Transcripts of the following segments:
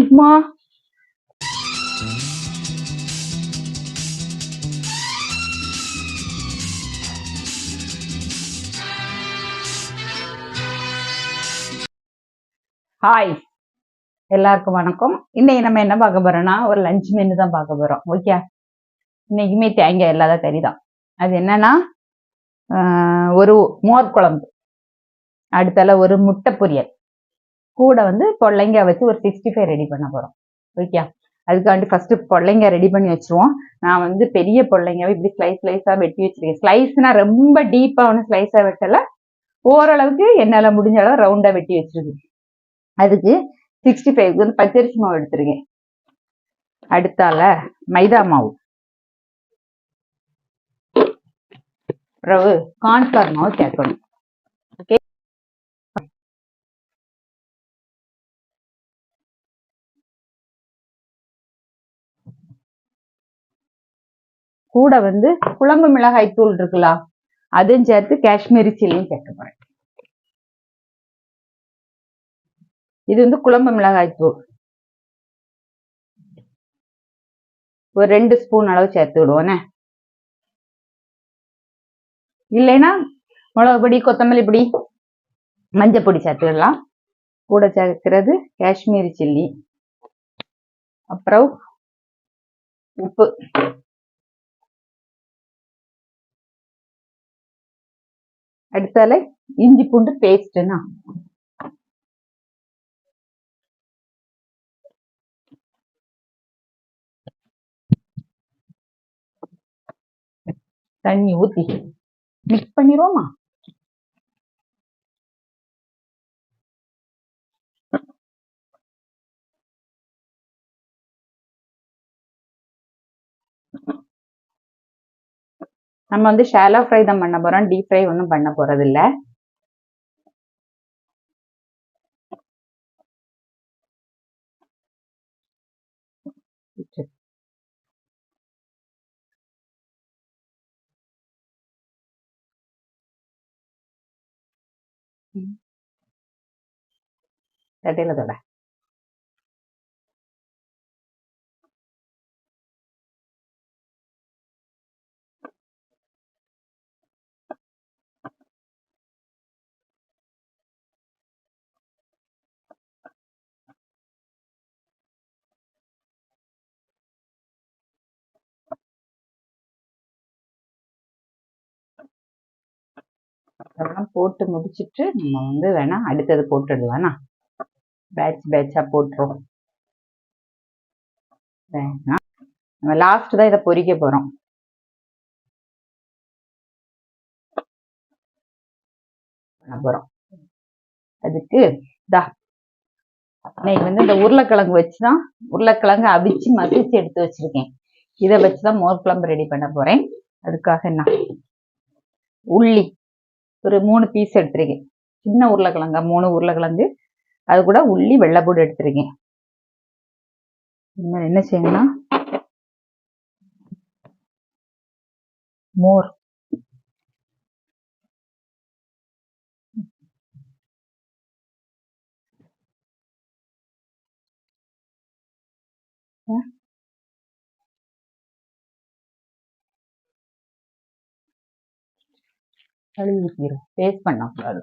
அம்மா ஹாய் எல்லாருக்கும் வணக்கம். இன்னைக்கு நம்ம என்ன பார்க்க போறோம்னா ஒரு லஞ்ச் மெனு தான் பார்க்க போறோம். ஓகே இன்னைக்குமே தேங்காய் இல்லாத கறி தான் அது என்னன்னா ஆஹ், ஒரு மோர் குழம்பு. அடுத்தால ஒரு முட்டை பொரியல். கூட வந்து பொள்ளைங்க வச்சு ஒரு சிக்ஸ்டி ஃபைவ் ரெடி பண்ண போறோம். ஓகே அதுக்காண்டி ஃபர்ஸ்ட் பொள்ளைங்க ரெடி பண்ணி வச்சிருவோம். நான் வந்து பெரிய பொள்ளைங்காவை இப்படி ஸ்லைஸ் ஸ்லைஸா வெட்டி வச்சிருக்கேன். ஸ்லைஸ்னா ரொம்ப டீப்பான ஒன்று ஸ்லைஸா வெட்டல. ஓரளவுக்கு என்னால முடிஞ்ச அளவு ரவுண்டா வெட்டி வச்சிருக்கேன். அதுக்கு சிக்ஸ்டி ஃபைவ்க்கு வந்து பச்சரிசி மாவு எடுத்திருக்கேன். அடுத்தால மைதா மாவு. ரவு கார்ன்ஃபிளவர் மாவு சேர்க்கணும். கூட வந்து குழம்பு மிளகாய் தூள் இருக்குல்ல அதையும் சேர்த்து காஷ்மீரி சில்லியும் சேர்க்க போறேன். இது வந்து குழம்பு மிளகாய் தூள். ஒரு ரெண்டு ஸ்பூன் அளவு சேர்த்து விடுவோனே. இல்லைன்னா மிளகு பொடி கொத்தமல்லி பொடி மஞ்சள் பொடி சேர்த்துக்கலாம் கூட சேர்க்கிறது காஷ்மீரி சில்லி. அப்புறம் உப்பு. அடுத்தால இஞ்சி பூண்டு பேஸ்ட்னா தண்ணி ஊத்தி மிக்ஸ் பண்ணிடுவோமா நம்ம வந்து ஷாலோ ஃப்ரை தான் பண்ண போறோம். டீப் ஃப்ரை ஒன்றும் பண்ண போறது இல்ல தட்டையில தொட. அதெல்லாம் போட்டு முடிச்சிட்டு நம்ம வந்து வேணா அடுத்தது போட்டுடலாம்னா பேட்ச் பேட்சா போட்டுருவோம். வேணா. நம்ம லாஸ்ட் தான் இதை பொறிக்க போறோம். போறோம். அதுக்கு இதா இன்னைக்கு வந்து இந்த உருளைக்கிழங்கு வச்சுதான் உருளைக்கிழங்கு அவிச்சு மசிச்சு எடுத்து வச்சிருக்கேன். இதை வச்சுதான் மோர் குழம்பு ரெடி பண்ண போறேன். அதுக்காக என்ன? உள்ளி. ஒரு மூணு பீஸ் எடுத்திருக்கேன். சின்ன உருளைக்கிழங்க மூணு உருளைக்கிழங்கு. அது கூட உள்ளி வெள்ளைப்பூடு எடுத்திருக்கேன். இனிமேல் என்ன செய்யணும்னா மோர். கழுவி ஊற்றிடும் பேஸ்ட் பண்ணக்கூடாது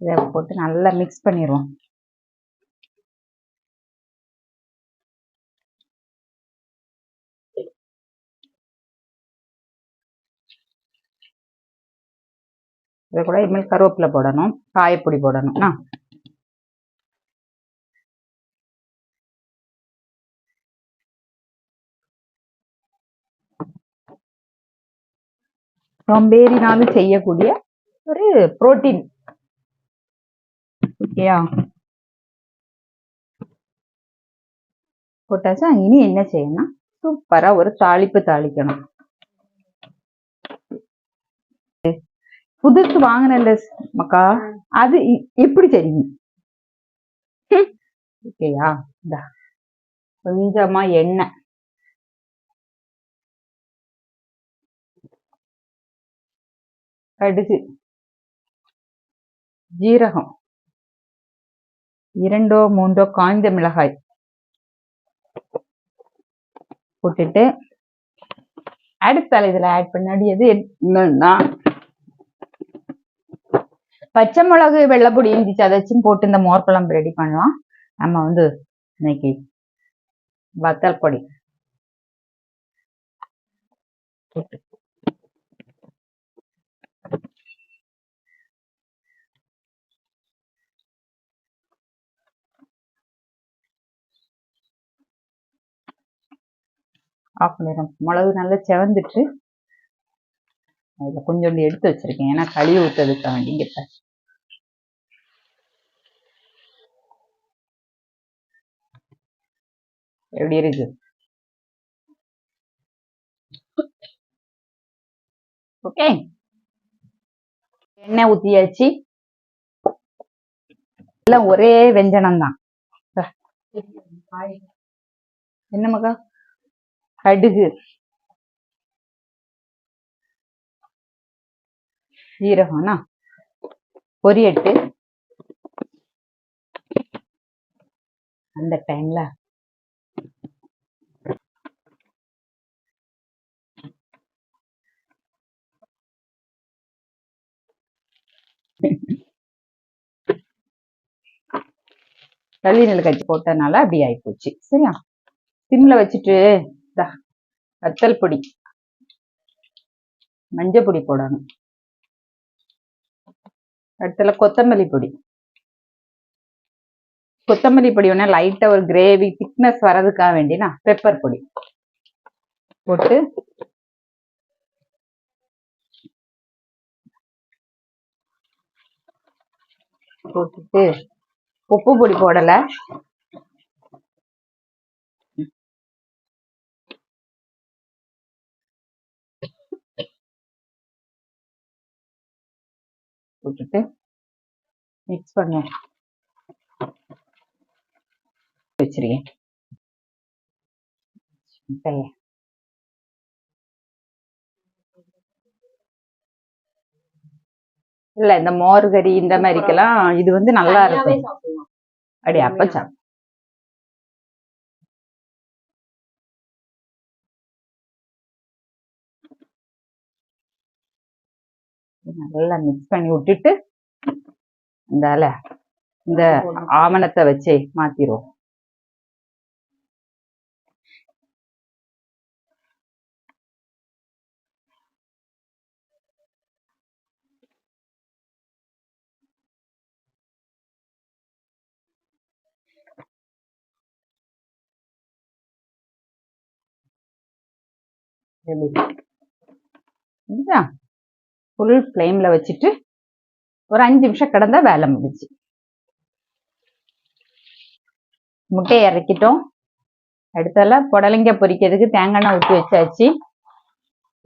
இதை போட்டு நல்லா மிக்ஸ் பண்ணிடுவோம் இதை கூட இனிமேல் கருவேப்பிலை போடணும் காயப்பொடி போடணும். ஆ. செய்யக்கூடிய ஒரு புரோட்டீன். ஓகேயா? போட்டாச்சா? இனி என்ன செய்யணும் சூப்பரா ஒரு தாளிப்பு தாளிக்கணும். புதுசு வாங்கின மக்கா அது எப்படி தெரியும்? ஓகேயா? கொஞ்சமா எண்ணெய். கடுகு. ஜீரகம். இரண்டோ மூன்றோ காய்ந்த மிளகாய். போட்டுட்டு அடுத்த இதுல ஆட் பண்ணாடியது என்னன்னா பச்சை மிளகு வெள்ளைப்பொடி இருந்துச்சு அதை வச்சும் போட்டு இந்த மோர் குழம்பு ரெடி பண்ணலாம். நம்ம வந்து இன்னைக்கு வத்தல் பொடி ஆஃப் பண்ணிடுறோம் மிளகு நல்லா செவந்துட்டு அதில் கொஞ்சோண்டு எடுத்து வச்சிருக்கேன். ஏன்னா கழுவி ஊற்றதுக்கு வேண்டிங்கிட்ட எப்படி இருக்கு? ஓகே எண்ணெய் ஊத்தியாச்சு. எல்லாம் ஒரே வெஞ்சனம் தான் என்ன மகா? கடுகு. ஜீரகம்னா பொரியட்டு. அந்த டைம்ல கல்வி நெல் கட்சி போட்டதுனால அப்படி ஆயிப்போச்சு. சரியா? சிம்ல வச்சுட்டு வத்தல் பொடி மஞ்சள் பொடி போடணும். அடுத்தல கொத்தமல்லி பொடி. கொத்தமல்லி பொடி வேணா லைட்டா ஒரு கிரேவி திக்னஸ் வர்றதுக்காக வேண்டினா பெப்பர் பொடி போட்டு போட்டுட்டு உப்பு பொடி போடல. போட்டுட்டு மிக்ஸ் பண்ண. வச்சிருக்கேன். இல்ல இந்த மோர் கறி இந்த மாதிரிக்கெல்லாம் இது வந்து நல்லா இருக்கும். அப்படி அப்ப சாப்பிடு நல்லா மிக்ஸ் பண்ணி விட்டுட்டு இந்தால இந்த ஆவணத்தை வச்சே மாத்திரும் சரிங்களா ஃபுல் ஃப்ளேமில் வச்சுட்டு ஒரு அஞ்சு நிமிஷம் கிடந்தா வேலை முடிச்சு முட்டையை இறக்கிட்டோம். அடுத்தால புடலைங்க பொரிக்கிறதுக்கு தேங்காய் எண்ணெய் ஊற்றி வச்சாச்சு.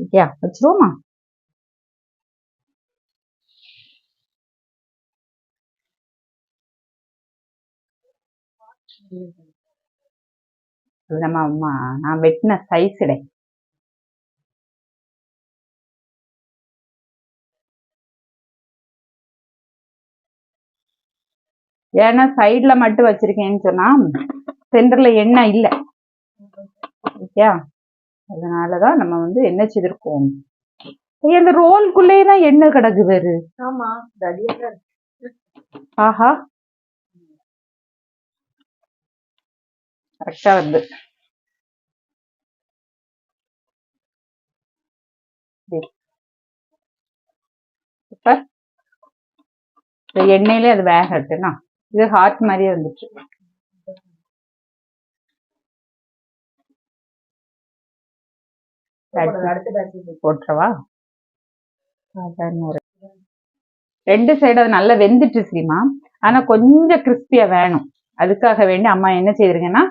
ஓகே வச்சிருவோமா? நம்ம அம்மா நான் வெட்டின சைஸ் இடை ஏன்னா சைடுல மட்டும் வச்சிருக்கேன்னு சொன்னா சென்டர்ல எண்ணெய் இல்ல. ஓகே அதனாலதான் நம்ம வந்து எண்ணெய் செதிர்க்கோம் ஏய், அந்த ரோல்குள்ளேயே தான் எண்ணெய் கிடக்கு வேறு தான். ஆஹா. கரெக்டா வருது சூப்பர் இந்த எண்ணெயிலே அது வேகட்டுனா இது ஹார்ட் மாதிரியே வந்துச்சு. போட்டுறவா? ரெண்டு சைடு அது நல்லா வெந்துட்டு ஸ்ரீமா. ஆனா கொஞ்சம் கிறிஸ்பியா வேணும். அதுக்காக வேண்டி அம்மா என்ன செய்திருக்கேன்னா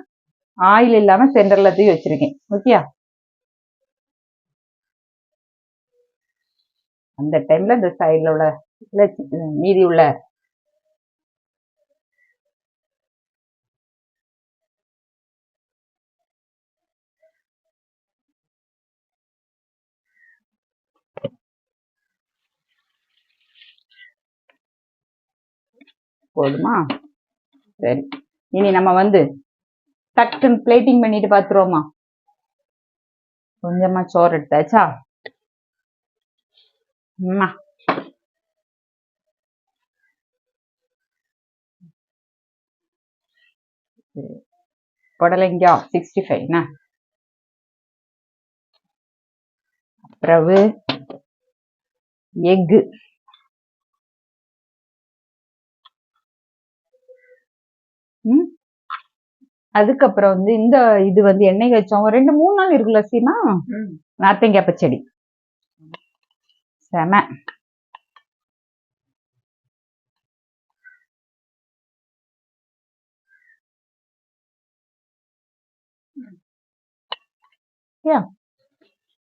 ஆயில் இல்லாம சென்டர்ல தூக்கி வச்சிருக்கேன். ஓகேயா அந்த டைம்ல இந்த சைடுல உள்ள மீதி உள்ள போதுமா? சரி. இனி நம்ம வந்து டக்குன்னு பிளேட்டிங் பண்ணிட்டு பாத்துருவோமா? கொஞ்சமா சோறு எடுத்தாச்சா? அம்மா. புடலங்கா சிக்ஸ்டி ஃபைவ்னா பிறகு எக்கு. அதுக்கப்புறம் வந்து இந்த இது வந்து எண்ணெய் வச்சோம் ரெண்டு மூணு நாள் இருக்குல்ல சீமா. நார்த்தங்காய் பச்சடி. செம.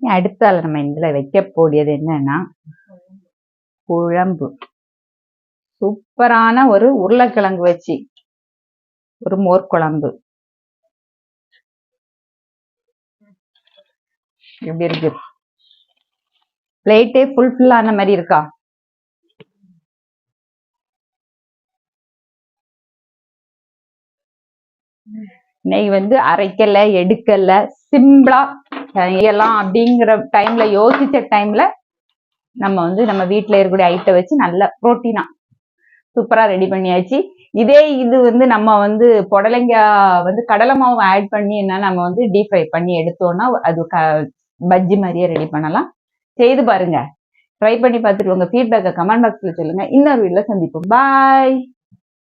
அடுத்தால நம்ம இதுல வைக்க போடியது என்னன்னா குழம்பு. சூப்பரான ஒரு உருளைக்கிழங்கு வச்சு. ஒரு மோர் குழம்பு. எப்படி இருக்கு? பிளேட்டே ஃபுல் ஃபில் ஆன மாதிரி இருக்கா? நெய் வந்து அரைக்கல எடுக்கல சிம்பிளா செய்யலாம் அப்படிங்கிற டைம்ல யோசிச்ச டைம்ல நம்ம வந்து நம்ம வீட்டுல இருக்கக்கூடிய ஐட்டை வச்சு நல்ல புரோட்டீனா சூப்பரா ரெடி பண்ணியாச்சு. இதே இது வந்து நம்ம வந்து புடலங்காய் வந்து கடலை மாவு ஆட் பண்ணி என்ன நம்ம வந்து டீப் ஃப்ரை பண்ணி எடுத்தோம்னா அது க பஜ்ஜி மாதிரியே ரெடி பண்ணலாம். செய்து பாருங்க. ட்ரை பண்ணி பார்த்துட்டு உங்க ஃபீட்பேக்கை கமெண்ட் பாக்ஸ்ல சொல்லுங்க. இன்னொரு வீட்டில் சந்திப்போம். பாய்